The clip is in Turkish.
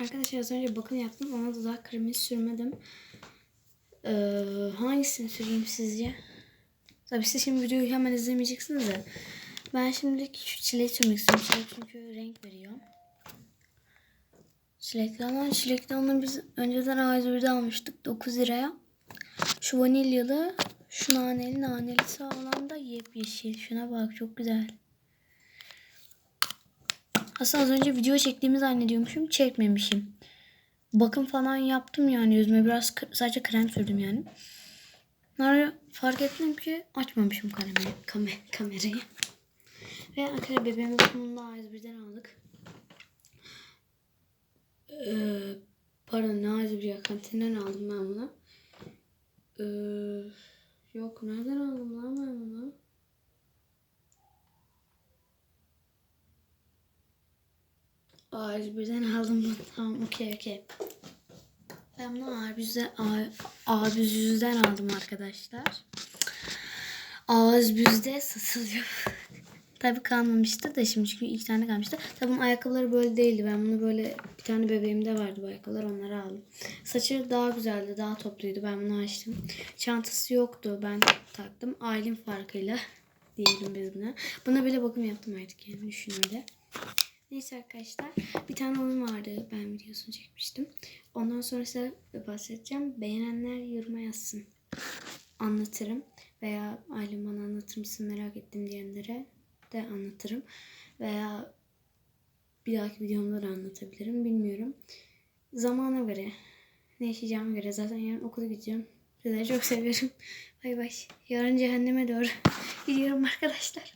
Arkadaşlar az önce bakım yaptım. Ona da daha kremi sürmedim. Ee, hangisini süreyim sizce? Tabii siz şimdi videoyu hemen izlemeyeceksiniz de. Ben şimdilik şu çileği sürmek istiyorum. Çilek çünkü renk veriyor. Çilekli ama çilekli onu biz önceden A101'de almıştık 9 liraya. Şu vanilyalı, şu naneli, nanelisi olan da yepyeşil. Şuna bak çok güzel. Aslında az önce video çektiğimi zannediyormuşum. Çekmemişim. Bakım falan yaptım yani yüzüme biraz sadece krem sürdüm yani. Sonra fark ettim ki açmamışım kamerayı. Kame, kamerayı. Ve arkadaşlar bebeğin bakımını da A101'den aldık. Ee, pardon ne A101 ya kantinden aldım ben bunu. Ee, yok nereden aldım lan ben bunu? A101'den aldım. Tamam okey okey. Ben bunu A101'den, A101'den aldım arkadaşlar. A101'de satılıyor. Tabii kalmamıştı da şimdi çünkü iki tane kalmıştı. Tabii bunun ayakkabıları böyle değildi. Ben bunu böyle bir tane bebeğimde vardı bu ayakkabılar onları aldım. Saçı daha güzeldi, daha topluydu. Ben bunu açtım. Çantası yoktu. Ben taktım. Aylin farkıyla diyelim biz buna. Buna bile bakım yaptım artık yani düşün öyle. Neyse arkadaşlar bir tane oyun vardı ben videosunu çekmiştim. Ondan sonra size bahsedeceğim. Beğenenler yoruma yazsın. Anlatırım. Veya Aylin bana anlatır mısın merak ettim diyenlere de anlatırım. Veya bir dahaki videomda da anlatabilirim. Bilmiyorum. Zamana göre, ne yaşayacağıma göre zaten yarın okula gideceğim. Sizleri çok seviyorum. Bay bay. Yarın cehenneme doğru gidiyorum arkadaşlar.